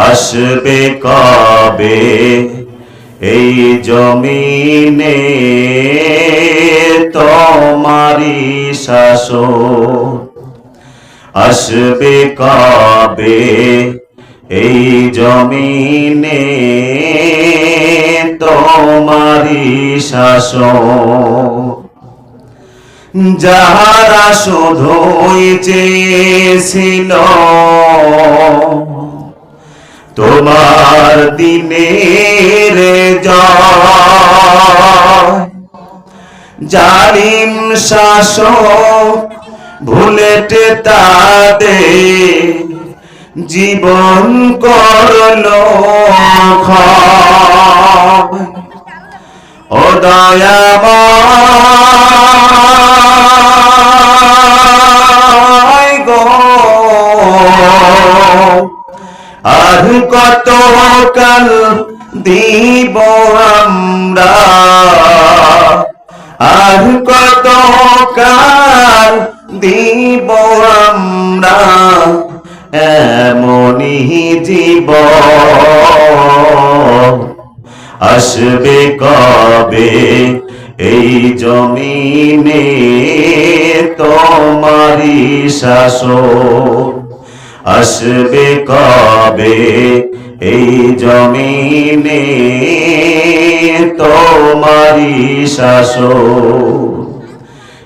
আসবে কবে? এই জমিনে তোমারি শাসন আসবে কবে? এই জমিনে তোমারি শাসন যাহারা শুধুই চেয়েছিল তোমার দিনের জালিম শাসক ভুলেটে তাদের জীবন করল ও দয়াময় গো। আর কত কাল দিব আমরা? আর কত কাল দিব আমরা? এমনই জীবন আসবে কবে এই জমিনে তোমারি শাসন আসবে কবে? এই জমিনে তোমারি শাসন।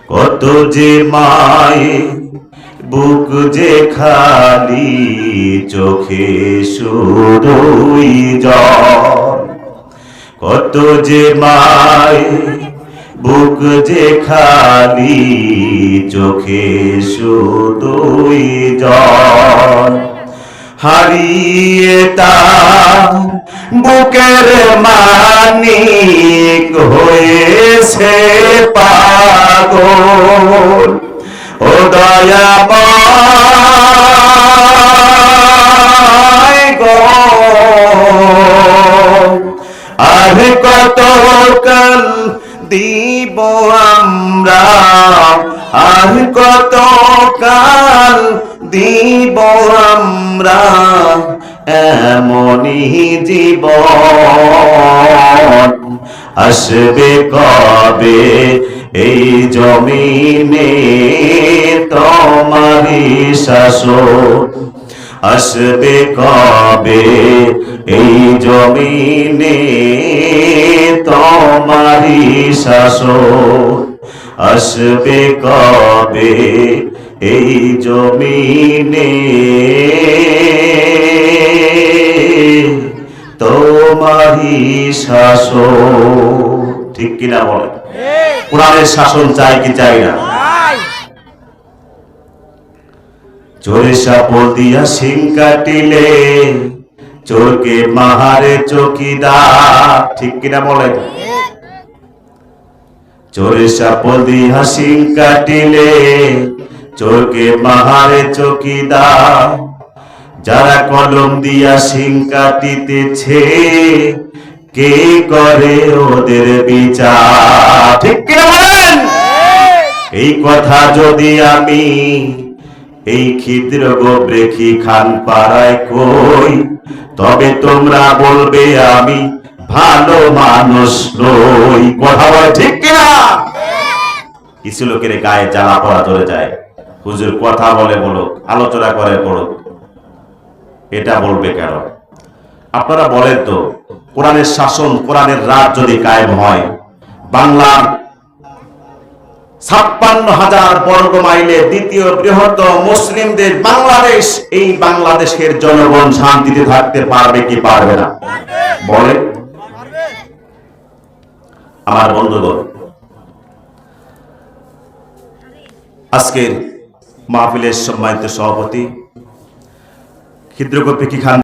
কত যে মায়ে বুক যে খালি, চোখে শুধুই জল। কত যে মায় বুক যে খালি চোখে শুধুই জল। হারিয়ে তার বুকের মানিক হয়েছে পাগল। ও দয়াময় দিব আমরা। আর কত কাল দিব আমরা? এমনই জীবন আসবে কবে? এই জমিনে তোমারি শাসন আসবে কবে? এই জমিনে শাসন আসবে কবে এই জমিনে? তোমারি শাসন ঠিক কিনা বলে কোরআনের শাসন চাই কি চাই না? চোরে সাপল দিয়া সিং কাটিলে চোরকে মাহারে চকিদার ঠিক কিনা বলেন? চোরে সাপল দিয়া সিং কাটিলে, চোরকে মাহারে চকিদার যারা কলম দিয়া সিং কাটিতেছে, কে করে ওদের বিচার? ঠিক বলেন? এই কথা যদি আমি এই ক্ষিদ্র গোবরেখি খান পাড়ায় কই, তবে তোমরা বলবে আমি ভালো মানুষ নই, কথা বলে ঠিক কিনা? কিছু লোকের গায়ে জ্বালা পড়া চলে যায়। হুজুর কথা বলে বলুক, আলোচনা করে বলুক এটা বলবে কেন? আপনারা বলেন তো, কোরআনের শাসন, কোরআনের রাত যদি কায়েম হয়, বাংলার ছাপ্পান্ন হাজার বর্গ মাইলে দ্বিতীয় বৃহত্তম মুসলিমদের বাংলাদেশ, এই বাংলাদেশের জনগণ শান্তিতে থাকতে পারবে কি পারবে না? বলে আমার বন্ধুগণ আজকের মাহফিলের সম্মানিত সভাপতি ক্ষিদ্রগোপী খান?